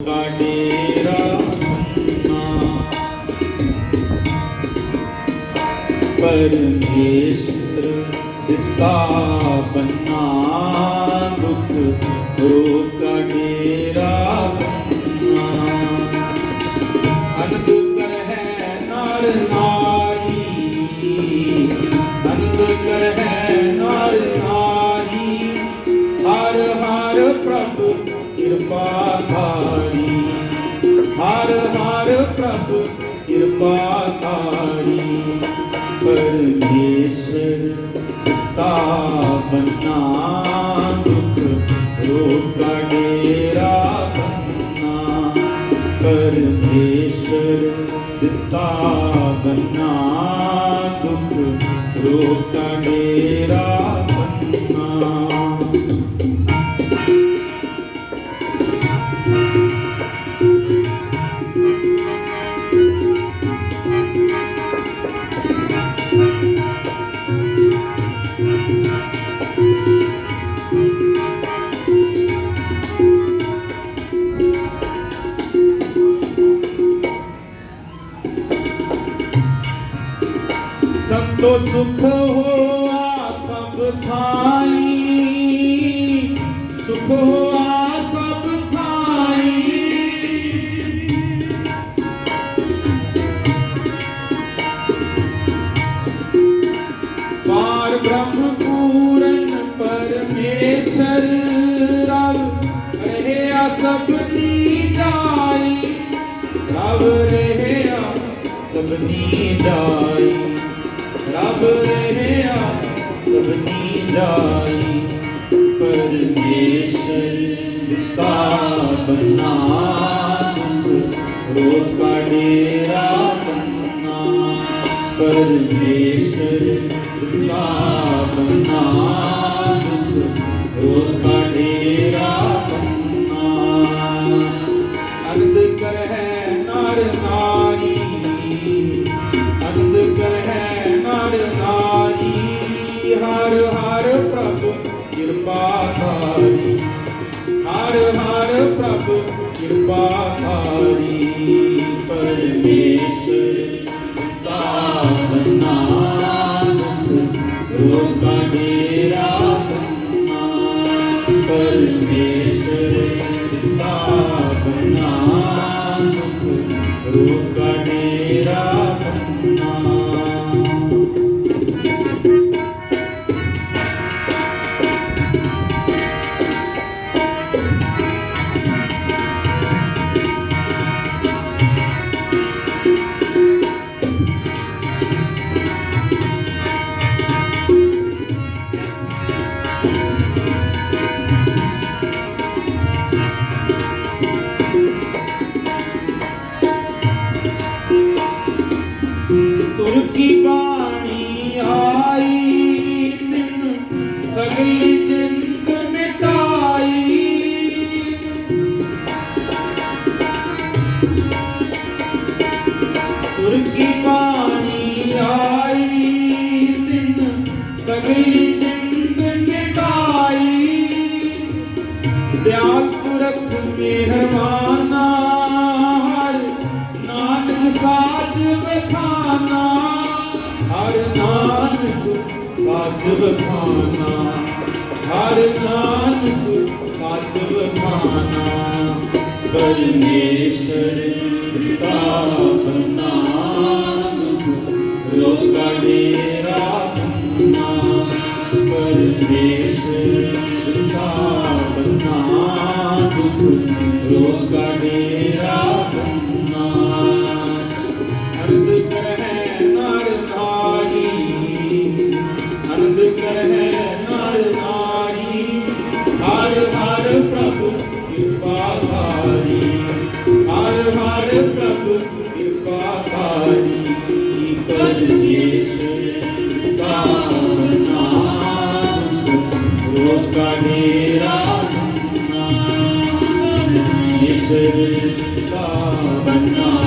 ਡੇਰਾ ਬੰਨਾ ਪਰਮੇਸ਼ਰ ਦਿੱਤਾ ਬੰਨਾ ਦੁੱਖ ਰੋਕਾ ਡੇਰਾ ਕਿਰਪਾ ਧਾਰੀ। ਹਰ ਹਰ ਪ੍ਰਭ ਕਿਰਪਾ ਧਾਰੀ। ਪਰਮੇਸ਼ਰ ਤਾ ਬੰਨਾ ਦੁਖ, ਰੋਗਾ ਡੇਰਾ ਬੰਨਾ ਪਰਮੇਸ਼ਰ ਦਿੱਤਾ ਬੰਨਾ ਦੁਖ, ਰੋਗਾ ਸਭ ਤੋਂ ਸੁਖ ਹੋਆ ਸਭ ਥਾਈ। ਸੁਖ ਹੋਆ ਸਭ ਥਾਈ। ਪਾਰ ਬ੍ਰਹਮ ਪੂਰਨ ਪਰਮੇਸ਼ਰ ਰਵ ਰਹਿਆ ਸਭਨੀ ਜਾਈ ਰਵ ਰਹਿਆ ਸਭਨੀ ਰਬ ਰਹਿਆ ਸਭਨੀ ਜਾਈ ਪਰਮੇਸ਼ਰ ਦਿੱਤਾ ਬਨਾ ਦੁਖ ਰੋਕਾ ਡੇਰਾ ਬੰਨਾ, ਪਰਮੇਸ਼ਰ ਦਿੱਤਾ ਬਨਾ ਦੁਖ ਰੋਕਾ ਕਿਰਪਾ ਧਾਰੀ। ਹਰ ਹਰ ਪ੍ਰਭ ਕਿਰਪਾ ਧਾਰੀ। ਪਰਮੇਸ਼ਰ ਤਾ ਬੰਨਾ ਦੁਖ ਰੋਗਾ ਡੇਰਾ ਬੰਨਾ। ਪਰਮੇਸ਼ਰ ਦਿੱਤਾ ਬੰਨਾ ਰੋਗਾ ਸਗਲ ਜਿੰਦ ਮਿਟਾਈ ਦਿਆਲ ਪੁਰਖ ਮਿਹਰਬਾਨਾ। ਹਰ ਨਾਨਕ ਸਾਚ ਵਖਾਨਾ। ਹਰ ਨਾਨਕ ਸਾਚ ਵਖਾਨਾ। ਹਰ ਨਾਨਕ ਸਾਚ ਵਖਾਨਾ। ਪਰਮੇਸ਼ਰ ਦਿੱਤਾ ਬੰਨਾ ਰੋਕਾ ਡੇਰਾ ਬੰਨਾ। ਪਰਮੇਸ਼ਰ ਦਿੱਤਾ ਬੰਨਾ ਦੁਖ ਰੋਕਾ ਡੇਰਾ ਬੰਨਾ ਅਨੰਦ ਕਰ ਨਰ ਨਾਰੀ, ਅਨੰਦ ਕਰ ਨਰ ਨਾਰੀ। ਹਰ ਹਰ ਪ੍ਰਭ ਕਿਰਪਾ ਭਾਰੀ ਹਰ ਹਰ ਪ੍ਰਭ ਕਿਰਪਾ ਭਾਰੀ ਪਰਮੇਸ਼ਰ ਬੰਨਾ ਈਸ਼ਰ ਦਾ ਬੰਨਾ